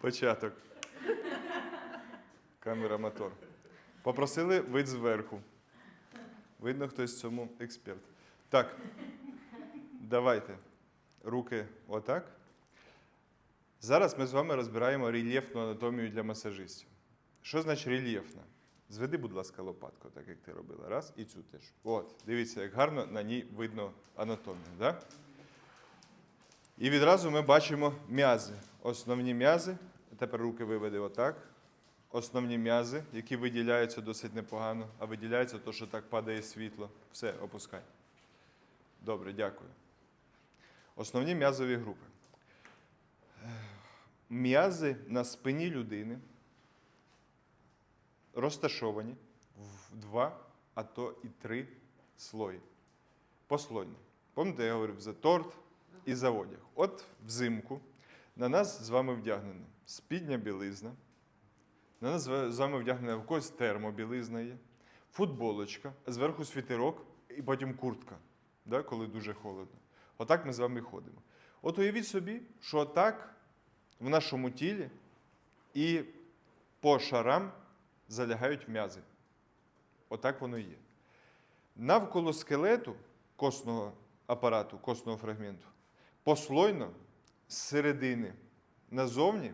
Початок. Камера мотор. Попросили вид зверху. Видно, хтось в цьому експерт. Так. Давайте. Руки отак. Зараз ми з вами розбираємо рельєфну анатомію для масажистів. Що значить рельєфна? Зведи, будь ласка, лопатку, так як ти робила. Раз, і цю теж. От, дивіться, як гарно на ній видно анатомію. Да? І відразу ми бачимо м'язи. Основні м'язи. Тепер руки виведи отак. Основні м'язи, які виділяються досить непогано, а виділяється то, що так падає світло. Все, опускай. Добре, дякую. Основні м'язові групи. М'язи на спині людини розташовані в два, а то і три слої. Послойно. Пам'ятаєте, я говорив за торт і за одяг. От взимку на нас з вами вдягнена спідня білизна, на нас з вами вдягнена в когось термобілизна є, футболочка, зверху світерок і потім куртка, да, коли дуже холодно. Отак ми з вами ходимо. От уявіть собі, що так в нашому тілі і по шарам залягають м'язи. Отак воно є. Навколо скелету костного апарату, костного фрагменту, послойно з середини назовні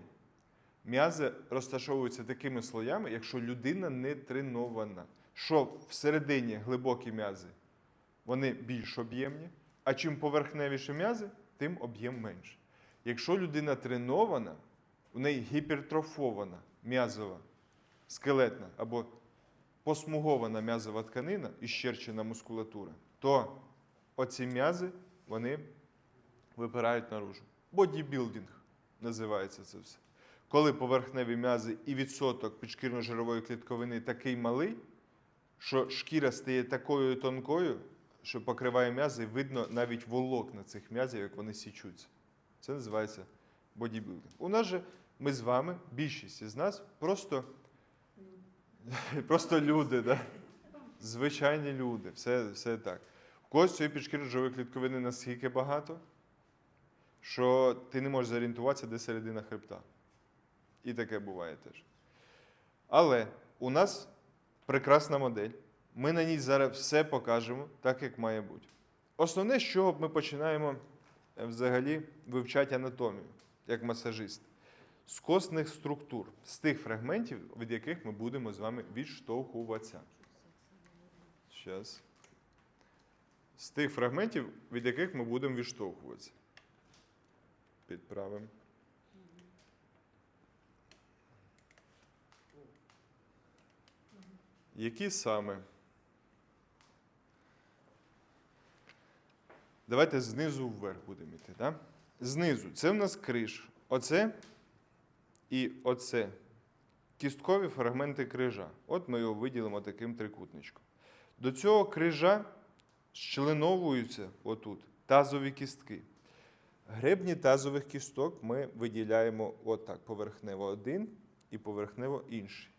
м'язи розташовуються такими слоями, якщо людина не тренована. Що всередині глибокі м'язи, вони більш об'ємні, а чим поверхневіші м'язи, тим об'єм менше. Якщо людина тренована, у неї гіпертрофована м'язова, скелетна або посмугована м'язова тканина і щерчена мускулатура, то оці м'язи вони випирають наружу. Бодібілдинг називається це все. Коли поверхневі м'язи і відсоток підшкірно-жирової клітковини такий малий, що шкіра стає такою тонкою, що покриває м'язи, видно навіть волокна цих м'язів, як вони січуться. Це називається бодібілдинг. У нас же ми з вами, більшість із нас, просто, просто люди, да? звичайні люди, все, все так. У когось цієї підшкірно-жирової клітковини настільки багато, що ти не можеш зорієнтуватися, де середина хребта. І таке буває теж. Але у нас прекрасна модель. Ми на ній зараз все покажемо так, як має бути. Основне, з чого ми починаємо е, взагалі вивчати анатомію, як масажист. З костних структур, з тих фрагментів, від яких ми будемо з вами відштовхуватися. Щас. З тих фрагментів, від яких ми будемо відштовхуватися. Підправимо. Які саме? Давайте знизу вверх будемо йти. Да? Знизу. Це в нас криш. Оце і оце. Кісткові фрагменти крижа. От ми його виділимо таким трикутничком. До цього крижа щелиновуються отут тазові кістки. Гребні тазових кісток ми виділяємо отак: поверхнево один і поверхнево інший.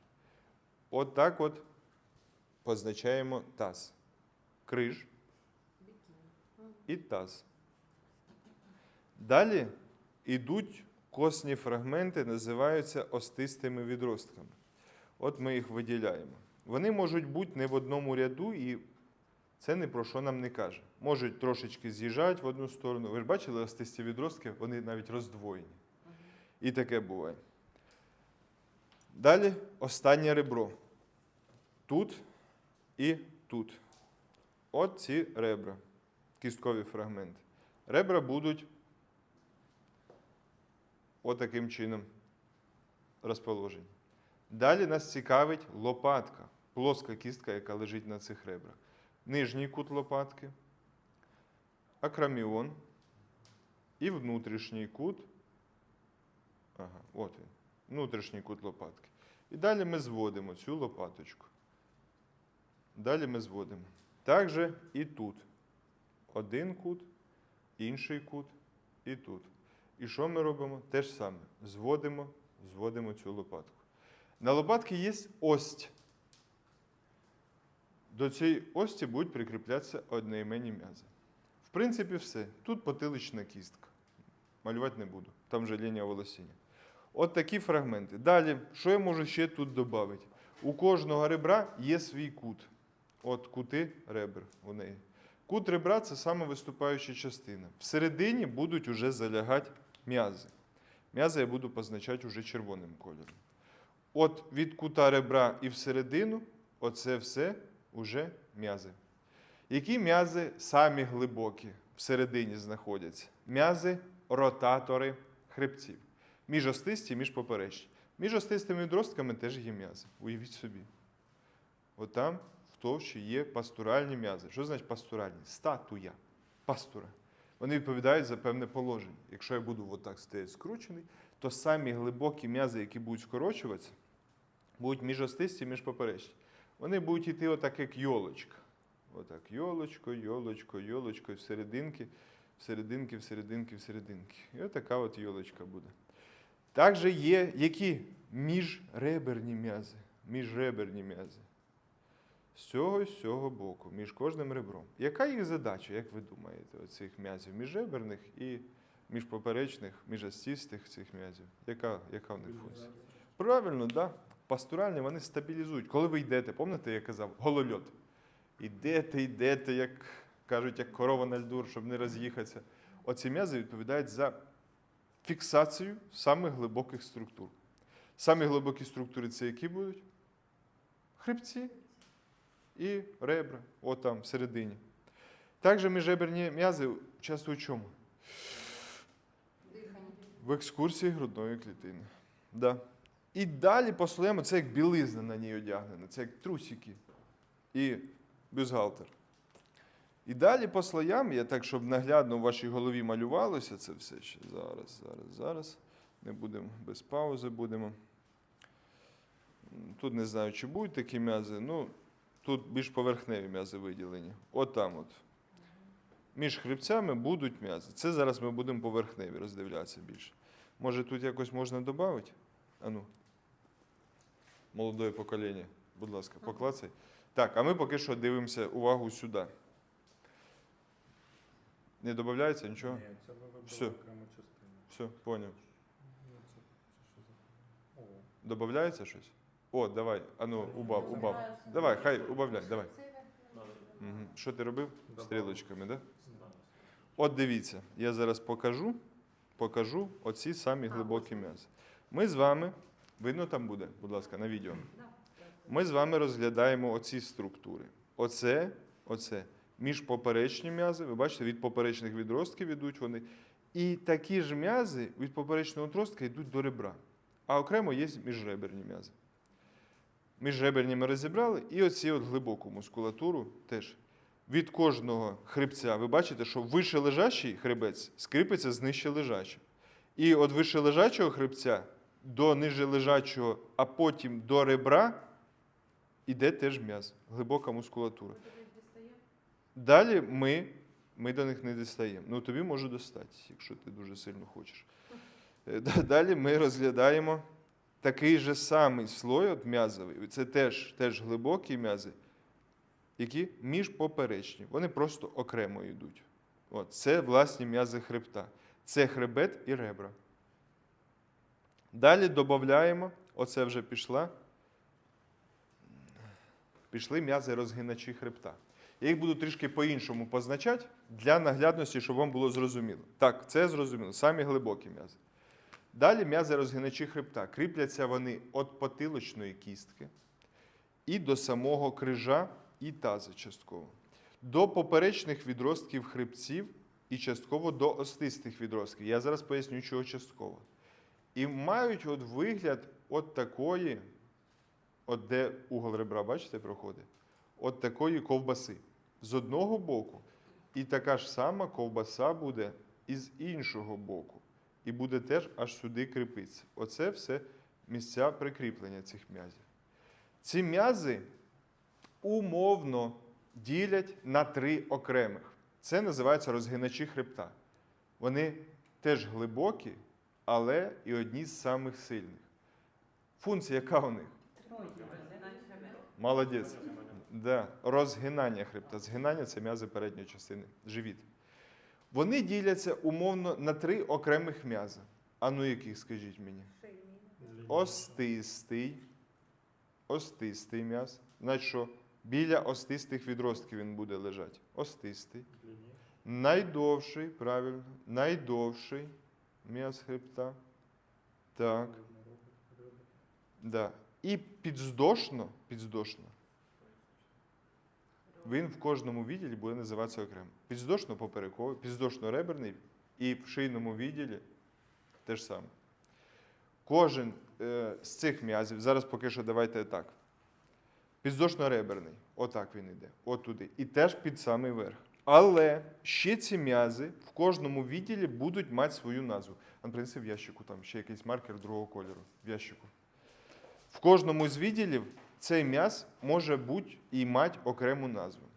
Отак от позначаємо таз. Криж і таз. Далі йдуть косні фрагменти, називаються остистими відростками. От ми їх виділяємо. Вони можуть бути не в одному ряду, і це ні про що нам не каже. Можуть трошечки з'їжджати в одну сторону. Ви ж бачили остисті відростки, вони навіть роздвоєні. І таке буває. Далі останнє ребро. Тут і тут. От ці ребра, кісткові фрагменти. Ребра будуть отаким чином розположені. Далі нас цікавить лопатка, плоска кістка, яка лежить на цих ребрах. Нижній кут лопатки, акроміон і внутрішній кут. Ага, от він. Внутрішній кут лопатки. І далі ми зводимо цю лопаточку. Далі ми зводимо. Так же і тут. Один кут, інший кут і тут. І що ми робимо? Те ж саме. Зводимо, зводимо цю лопатку. На лопатці є ость. До цієї ості будуть прикріплятися одноіменні м'язи. В принципі, все. Тут потилична кістка. Малювати не буду. Там же лінія волосіння. От такі фрагменти. Далі, що я можу ще тут додати? У кожного ребра є свій кут. От кути ребер у неї. Кут ребра це саме виступаюча частина. Всередині будуть уже залягати м'язи. М'язи я буду позначати уже червоним кольором. От від кута ребра і всередину, оце все уже м'язи. Які м'язи самі глибокі всередині знаходяться? М'язи ротатори хребців. Міжостисті, міжпоперечні. Між остистими відростками теж є м'язи. Уявіть собі. Отам в товщі є пастуральні м'язи. Що значить пастуральні? Статуя. Пастура. Вони відповідають за певне положення. Якщо я буду отак стояти скручений, то самі глибокі м'язи, які будуть скорочуватися, будуть міжостисті, міжпоперечні. Вони будуть йти отак, як йолочка. Отак, йолочко, йолочко, йолочко, і всерединки, всерединки, всерединки, всерединки. І отака от йолочка буде. Також є які міжреберні м'язи. Міжреберні м'язи. З цього і з цього боку, між кожним ребром. Яка їх задача, як ви думаєте, оцих м'язів міжреберних і міжпоперечних, міжостістих цих м'язів? Яка, яка в них функція? Правильно, так. Да. Пастуральні вони стабілізують. Коли ви йдете, пам'ятаєте, я казав, голольот. Ідете, йдете, як кажуть, як корова на льду, щоб не роз'їхатися. Оці м'язи відповідають за фіксацію самих глибоких структур. Самі глибокі структури це які будуть? Хребці і ребра, от там всередині. Також міжреберні м'язи часто у чому? В екскурсії грудної клітини. Да. І далі по слоям це як білизна на ній одягнена, це як трусики і бюстгальтер. І далі по слоям, я так, щоб наглядно в вашій голові малювалося це все ще. Зараз, зараз, зараз. Не будемо без паузи будемо. Тут не знаю, чи будуть такі м'язи. Ну, тут більш поверхневі м'язи виділені. От там от. Між хребцями будуть м'язи. Це зараз ми будемо поверхневі роздивлятися більше. Може, тут якось можна додати? Ану. Молодое покоління, будь ласка, поклацай. Так, а ми поки що дивимося увагу сюди. Не додається нічого? Ні, це ви Все. окрему частину. Все, поняв. Ну, Додається щось? О, давай, ану, убав, убав. Давай, хай убавляй, давай. Угу. Що ти робив? Стрілочками, так? Да? От дивіться, я зараз покажу, покажу оці самі глибокі м'язи. Ми з вами, видно там буде, будь ласка, на відео. Ми з вами розглядаємо оці структури. Оце, оце міжпоперечні м'язи. Ви бачите, від поперечних відростків йдуть вони. І такі ж м'язи від поперечного отростка йдуть до ребра. А окремо є міжреберні м'язи. Міжреберні ми розібрали, і оці от глибоку мускулатуру теж. Від кожного хребця ви бачите, що вище лежачий хребець скріпиться з нижче лежачим. І від вище лежачого хребця до ниже лежачого, а потім до ребра іде теж м'яз, глибока мускулатура. Далі ми, ми до них не дістаємо. Ну, тобі може достати, якщо ти дуже сильно хочеш. Е, Далі ми розглядаємо такий же самий слой м'язовий. Це теж, теж глибокі м'язи, які міжпоперечні. Вони просто окремо йдуть. От, це власні м'язи хребта. Це хребет і ребра. Далі додаємо, оце вже пішла. Пішли м'язи розгиначі хребта. Я їх буду трішки по-іншому позначати для наглядності, щоб вам було зрозуміло. Так, це зрозуміло, самі глибокі м'язи. Далі м'язи розгиначі хребта. Кріпляться вони від потилочної кістки і до самого крижа і тази частково. До поперечних відростків хребців і частково до остистих відростків. Я зараз поясню, чого частково. І мають от вигляд от такої, от де угол ребра, бачите, проходить, от такої ковбаси. З одного боку, і така ж сама ковбаса буде і з іншого боку. І буде теж аж сюди кріпитися. Оце все місця прикріплення цих м'язів. Ці м'язи умовно ділять на три окремих. Це називається розгиначі хребта. Вони теж глибокі, але і одні з самих сильних. Функція яка у них? Молодець. Да. Розгинання хребта. Згинання це м'язи передньої частини, живіт. Вони діляться умовно на три окремих м'язи. А ну яких, скажіть мені? Остистий. Остистий м'яз. Значить, що біля остистих відростків він буде лежати. Остистий. Найдовший, правильно, найдовший м'яз хребта. Так, да. І підздошно, підздошно. Він в кожному відділі буде називатися окремо. Підздошно поперековий, підздошно реберний і в шийному відділі те ж саме. Кожен е, з цих м'язів, зараз поки що давайте так. Підздошно реберний, отак він йде, отуди. І теж під самий верх. Але ще ці м'язи в кожному відділі будуть мати свою назву. Ан принеси в ящику там ще якийсь маркер другого кольору. В ящику. В кожному з відділів цей м'яз може бути і мати окрему назву.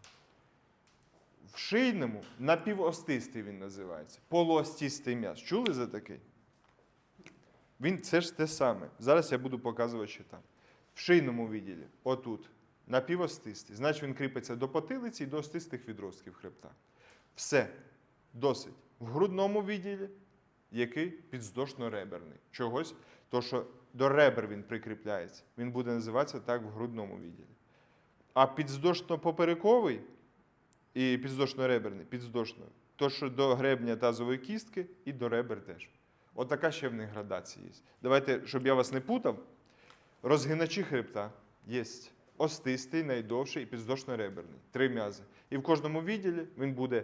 В шийному напівостистий він називається. Полуостистий м'яз. Чули за такий? Він це ж те саме. Зараз я буду показувати, що там. В шийному відділі, отут, напівостистий. Значить, він кріпиться до потилиці і до остистих відростків хребта. Все. Досить. В грудному відділі, який підздошно-реберний. Чогось, то що до ребер він прикріпляється. Він буде називатися так в грудному відділі. А підздошно-поперековий і підздошно-реберний, підздошно, то що до гребня тазової кістки і до ребер теж. Отака ще в них градація є. Давайте, щоб я вас не путав, розгиначі хребта є остистий, найдовший і підздошно-реберний. Три м'язи. І в кожному відділі він буде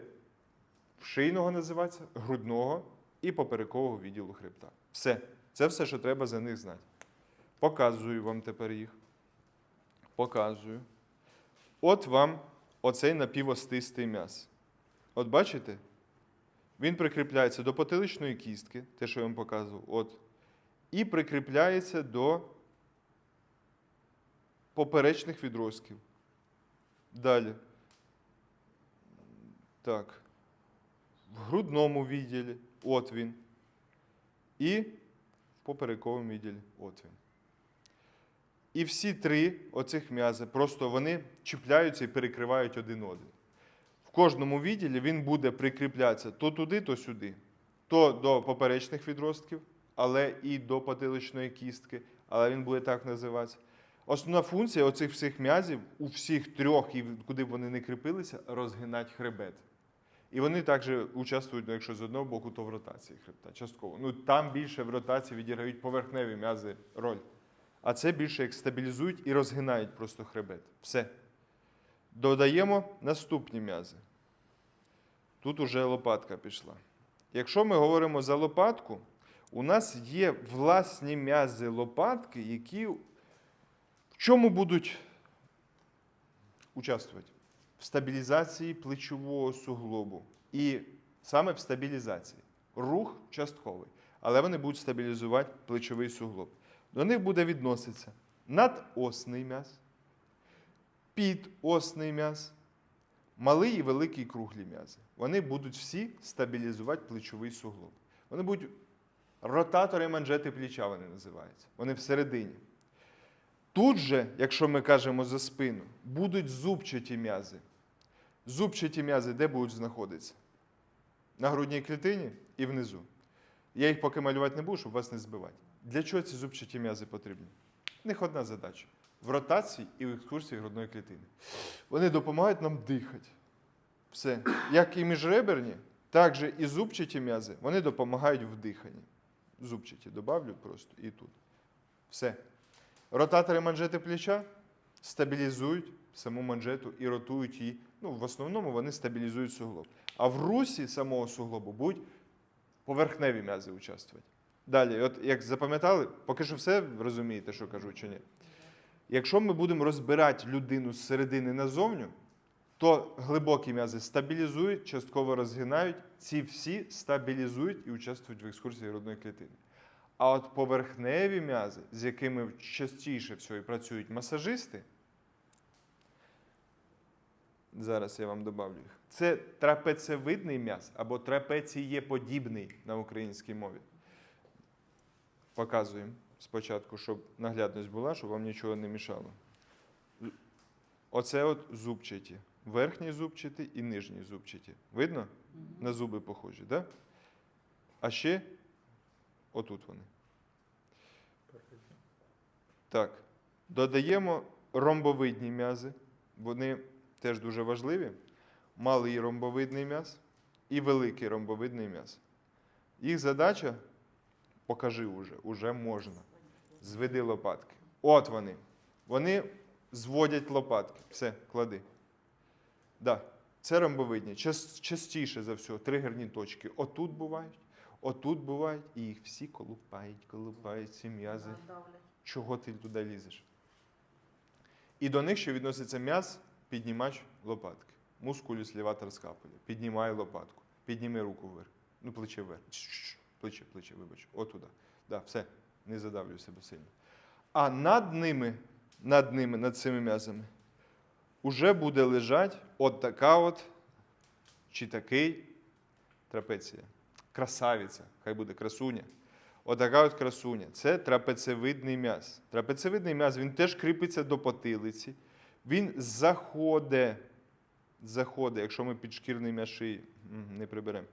шийного називатися, грудного і поперекового відділу хребта. Все. Це все, що треба за них знати. Показую вам тепер їх. Показую. От вам оцей напівостистий м'яз. От бачите? Він прикріпляється до потиличної кістки, те, що я вам показував, от, і прикріпляється до поперечних відростків. Далі. Так. В грудному відділі, от він. І в поперековому відділі, от. І всі три оцих м'язи, просто вони чіпляються і перекривають один один. В кожному відділі він буде прикріплятися то туди, то сюди. То до поперечних відростків, але і до потиличної кістки, але він буде так називатися. Основна функція оцих всіх м'язів у всіх трьох, і куди б вони не кріпилися, розгинати хребет. І вони також участвують, ну, якщо з одного боку, то в ротації хребта, частково. Ну там більше в ротації відіграють поверхневі м'язи роль. А це більше як стабілізують і розгинають просто хребет. Все. Додаємо наступні м'язи. Тут уже лопатка пішла. Якщо ми говоримо за лопатку, у нас є власні м'язи лопатки, які в чому будуть участвувати? В стабілізації плечового суглобу. І саме в стабілізації. Рух частковий. Але вони будуть стабілізувати плечовий суглоб. До них буде відноситися надосний м'яз, підосний м'яз, малий і великий круглі м'язи. Вони будуть всі стабілізувати плечовий суглоб. Вони будуть ротатори манжети плеча, вони називаються. Вони всередині. Тут же, якщо ми кажемо за спину, будуть зубчаті м'язи. Зубчаті м'язи де будуть знаходитися? На грудній клітині і внизу. Я їх поки малювати не буду, щоб вас не збивати. Для чого ці зубчаті м'язи потрібні? В них одна задача: в ротації і в екскурсії грудної клітини. Вони допомагають нам дихати. Все. Як і міжреберні, так же і зубчаті м'язи, вони допомагають в диханні. Зубчаті добавлю просто і тут. Все. Ротатори манжети плеча стабілізують саму манжету і ротують її. Ну, в основному вони стабілізують суглоб. А в русі самого суглобу будуть поверхневі м'язи участвувати. Далі, от як запам'ятали, поки що все розумієте, що кажу чи ні. Якщо ми будемо розбирати людину з середини назовню, то глибокі м'язи стабілізують, частково розгинають. Ці всі стабілізують і участвують в екскурсії грудної клітини. А от поверхневі м'язи, з якими частіше всього і працюють масажисти, зараз я вам добавлю їх. Це трапецевидний м'яз або трапецієподібний на українській мові. Показуємо спочатку, щоб наглядність була, щоб вам нічого не мішало. Оце от зубчаті. Верхні зубчаті і нижні зубчаті. Видно? На зуби похожі, так? Да? А ще отут вони. Так. Додаємо ромбовидні м'язи. Вони теж дуже важливі. Малий ромбовидний м'яз і великий ромбовидний м'яз. Їх задача покажи уже, уже можна. Зведи лопатки. От вони. Вони зводять лопатки. Все, клади. Да, це ромбовидні. Частіше за все, тригерні точки. Отут бувають, отут бувають, і їх всі колупають, колупають ці м'язи. Чого ти туди лізеш? І до них ще відноситься м'яз, піднімач лопатки. Мускулюс ліватор скапуля. Піднімай лопатку. Підніми руку вверх. Ну, плече вверх. Плече, плече, вибач. Отуда. Да, все. Не задавлюй себе сильно. А над ними, над ними, над цими м'язами, уже буде лежать от така от, чи такий трапеція. Красавиця, хай буде красуня. Отака от красуня. Це трапецевидний м'яз. Трапецевидний м'яз він теж кріпиться до потилиці. Він заходить, заходить, якщо ми підшкірний м'яз не приберемо.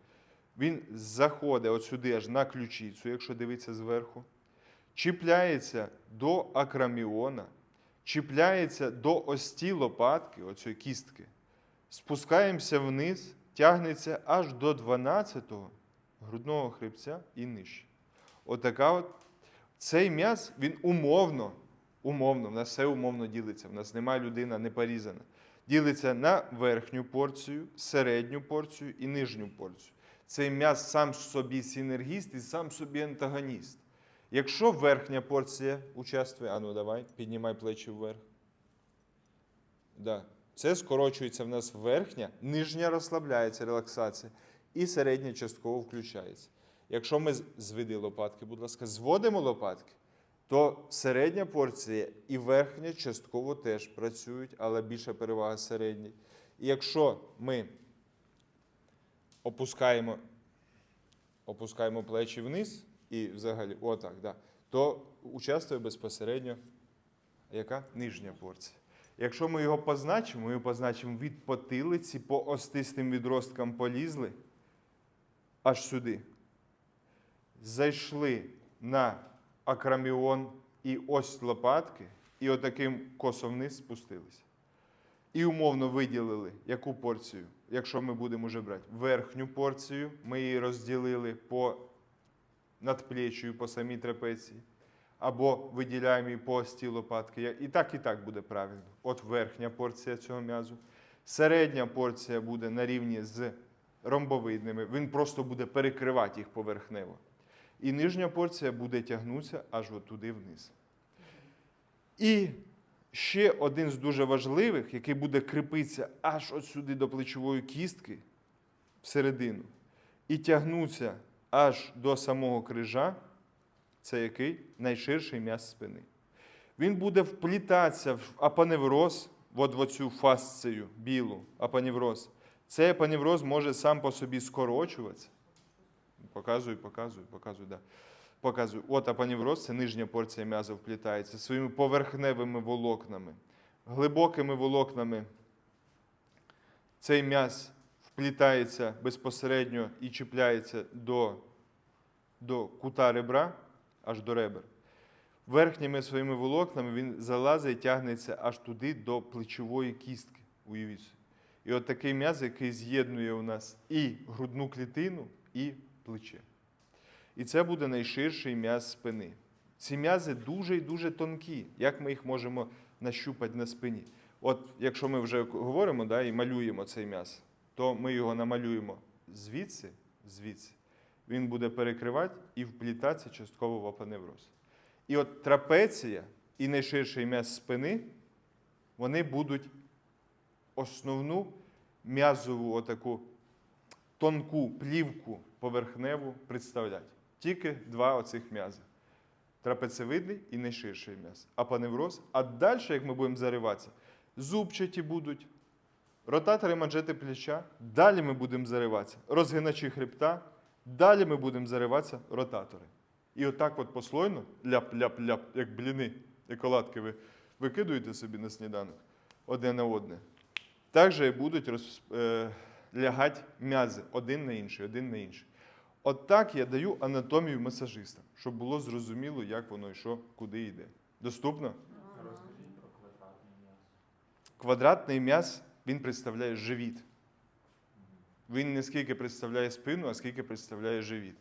Він заходить от сюди аж на ключицю, якщо дивитися зверху. Чіпляється до акраміона, чіпляється до ості лопатки, оцієї кістки. Спускаємося вниз, тягнеться аж до 12-го грудного хребця і нижче. Отака от. Цей м'яз, він умовно, умовно, в нас все умовно ділиться. В нас немає людина не порізана. Ділиться на верхню порцію, середню порцію і нижню порцію. Цей м'яз сам собі синергіст і сам собі антагоніст. Якщо верхня порція участвує, а ну давай, піднімай плечі вверх. Да. Це скорочується в нас верхня, нижня розслабляється, релаксація, і середня частково включається. Якщо ми зведи лопатки, будь ласка, зводимо лопатки, то середня порція і верхня частково теж працюють, але більша перевага середній. І якщо ми опускаємо, опускаємо плечі вниз і взагалі, отак, да, то участвує безпосередньо яка нижня порція. Якщо ми його позначимо, ми його позначимо від потилиці по остистим відросткам полізли аж сюди. Зайшли на акраміон і ось лопатки, і отаким косо вниз спустилися. І умовно виділили яку порцію, якщо ми будемо вже брати верхню порцію, ми її розділили по надплечію, по самій трапеції або виділяємо її по ості лопатки. І так, і так буде правильно. От верхня порція цього м'язу. Середня порція буде на рівні з ромбовидними. Він просто буде перекривати їх поверхнево. І нижня порція буде тягнутися аж от туди вниз. І ще один з дуже важливих, який буде кріпитися аж от сюди до плечової кістки всередину, і тягнуться аж до самого крижа, це який найширший м'яз спини. Він буде вплітатися в апаневроз, от в оцю фасцію білу, апаневроз. Цей апаневроз може сам по собі скорочуватися. Показую, показую, показую, да. Показую. От апаневроз, це нижня порція м'яза вплітається своїми поверхневими волокнами, глибокими волокнами. Цей м'яз вплітається безпосередньо і чіпляється до, до кута ребра, аж до ребер. Верхніми своїми волокнами він залазить і тягнеться аж туди до плечової кістки. Уявіть. І от такий м'яз, який з'єднує у нас і грудну клітину, і плече. І це буде найширший м'яз спини. Ці м'язи дуже і дуже тонкі. Як ми їх можемо нащупати на спині? От якщо ми вже говоримо да, і малюємо цей м'яз, то ми його намалюємо звідси, звідси. Він буде перекривати і вплітатися частково в апаневроз. І от трапеція і найширший м'яз спини, вони будуть основну м'язову отаку тонку плівку поверхневу представляти. Тільки два оцих м'язи. Трапецевидний і найширший м'яз. Апаневроз. А далі, як ми будемо зариватися, зубчаті будуть, ротатори манжети плеча. Далі ми будемо зариватися. Розгиначі хребта. Далі ми будемо зариватися ротатори. І отак от послойно, ляп-ляп-ляп, як бліни, як оладки ви викидуєте собі на сніданок одне на одне. Так же і будуть роз, е, лягати м'язи один на інший, один на інший. От так я даю анатомію масажиста, щоб було зрозуміло, як воно і що, куди йде. Доступно? Розкажіть про квадратний м'яз. Квадратний м'яз він представляє живіт. Він не скільки представляє спину, а скільки представляє живіт.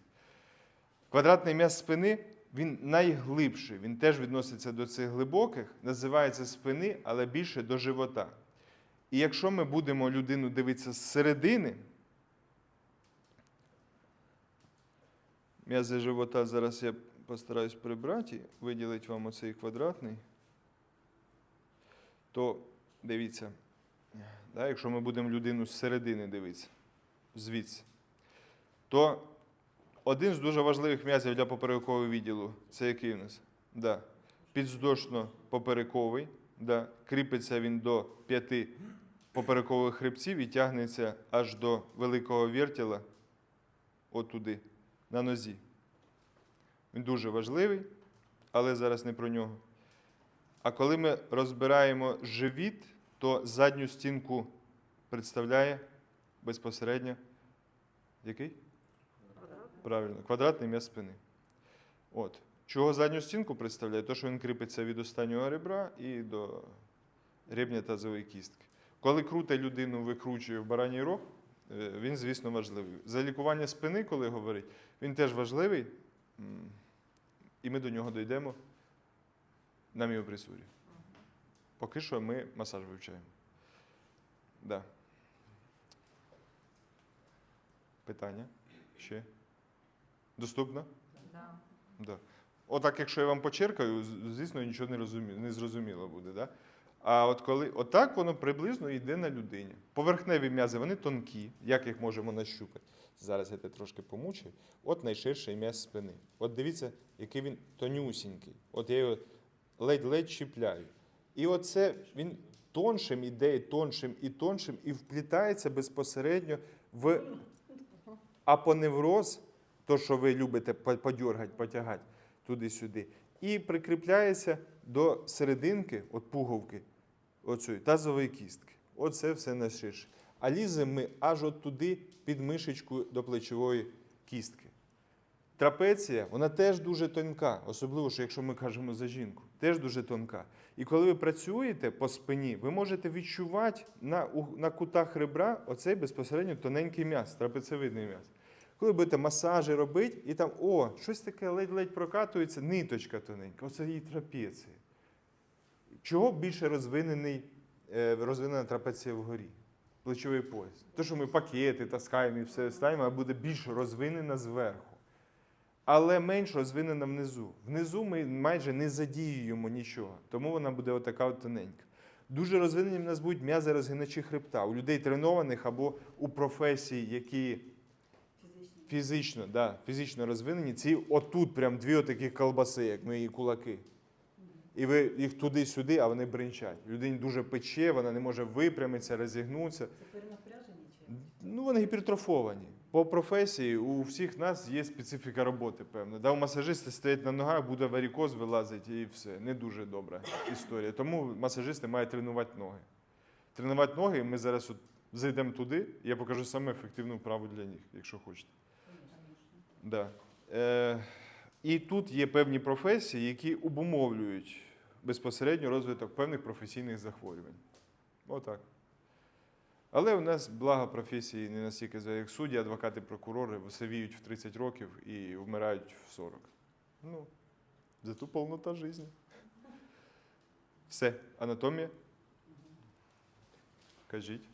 Квадратний м'яз спини він найглибший. Він теж відноситься до цих глибоких, називається спини, але більше до живота. І якщо ми будемо людину дивитися зсередини, м'язи живота зараз я постараюсь прибрати виділити вам оцей квадратний, то дивіться, да, якщо ми будемо людину зсередини дивитися, звідси, то один з дуже важливих м'язів для поперекового відділу це який у нас? Да. Підвздошно-поперековий. Да. Кріпиться він до п'яти поперекових хребців і тягнеться аж до великого вертіла, отуди, на нозі. Він дуже важливий, але зараз не про нього. А коли ми розбираємо живіт, то задню стінку представляє безпосередньо який? Правильно, квадратний м'яз спини. От. Чого задню стінку представляє? То, що він кріпиться від останнього ребра і до ребня тазової кістки. Коли круте людину викручує в бараній рог, е, він, звісно, важливий. За лікування спини, коли говорить, він теж важливий, і ми до нього дійдемо на міоприсурі. Поки що ми масаж вивчаємо. Да. Питання? Ще? Доступно? Да. Да. Отак, якщо я вам почеркаю, звісно, нічого не, розумі... не зрозуміло буде. Да? А от коли отак воно приблизно йде на людині. Поверхневі м'язи, вони тонкі. Як їх можемо нащупати? Зараз я те трошки помучаю. От найширший м'яз спини. От дивіться, який він тонюсінький. От я його ледь-ледь чіпляю. І оце він тоншим іде, і тоншим і тоншим, і вплітається безпосередньо в апоневроз, то, що ви любите по- подьоргати, потягати туди-сюди, і прикріпляється до серединки, от пуговки, оцої тазової кістки. Оце все найширше. А ліземо ми аж от туди під мишечку до плечової кістки. Трапеція, вона теж дуже тонка, особливо, що якщо ми кажемо за жінку, теж дуже тонка. І коли ви працюєте по спині, ви можете відчувати на, на кутах ребра оцей безпосередньо тоненький м'яз, трапецевидний м'яз. Коли будете масажі робити, і там, о, щось таке ледь-ледь прокатується, ниточка тоненька, оце її трапеція. Чого більше розвинений, е, розвинена трапеція вгорі? Плечовий пояс. То, що ми пакети таскаємо і все ставимо, а буде більш розвинена зверху. Але менш розвинена внизу. Внизу ми майже не задіюємо нічого, тому вона буде отака от тоненька. Дуже розвинені в нас будуть м'язи розгиначі хребта. У людей тренованих або у професій, які Фізичний. фізично, да, фізично розвинені, ці отут прям дві отакі колбаси, як мої кулаки. І ви їх туди-сюди, а вони бринчать. Людині дуже пече, вона не може випрямитися, розігнутися. Це перенапряжені чи? Ну, вони гіпертрофовані. По професії у всіх нас є специфіка роботи, певна. Да, у масажиста стоять на ногах, буде варікоз вилазити і все. Не дуже добра історія. Тому масажисти мають тренувати ноги. Тренувати ноги, ми зараз от зайдемо туди, і я покажу саме ефективну вправу для них, якщо хочете. Да. Е, і тут є певні професії, які обумовлюють безпосередньо розвиток певних професійних захворювань. Отак. Але у нас благо професії не настільки за як судді, адвокати, прокурори висивіють в 30 років і вмирають в 40. Ну, зато повнота життя. Все, анатомія. Кажіть.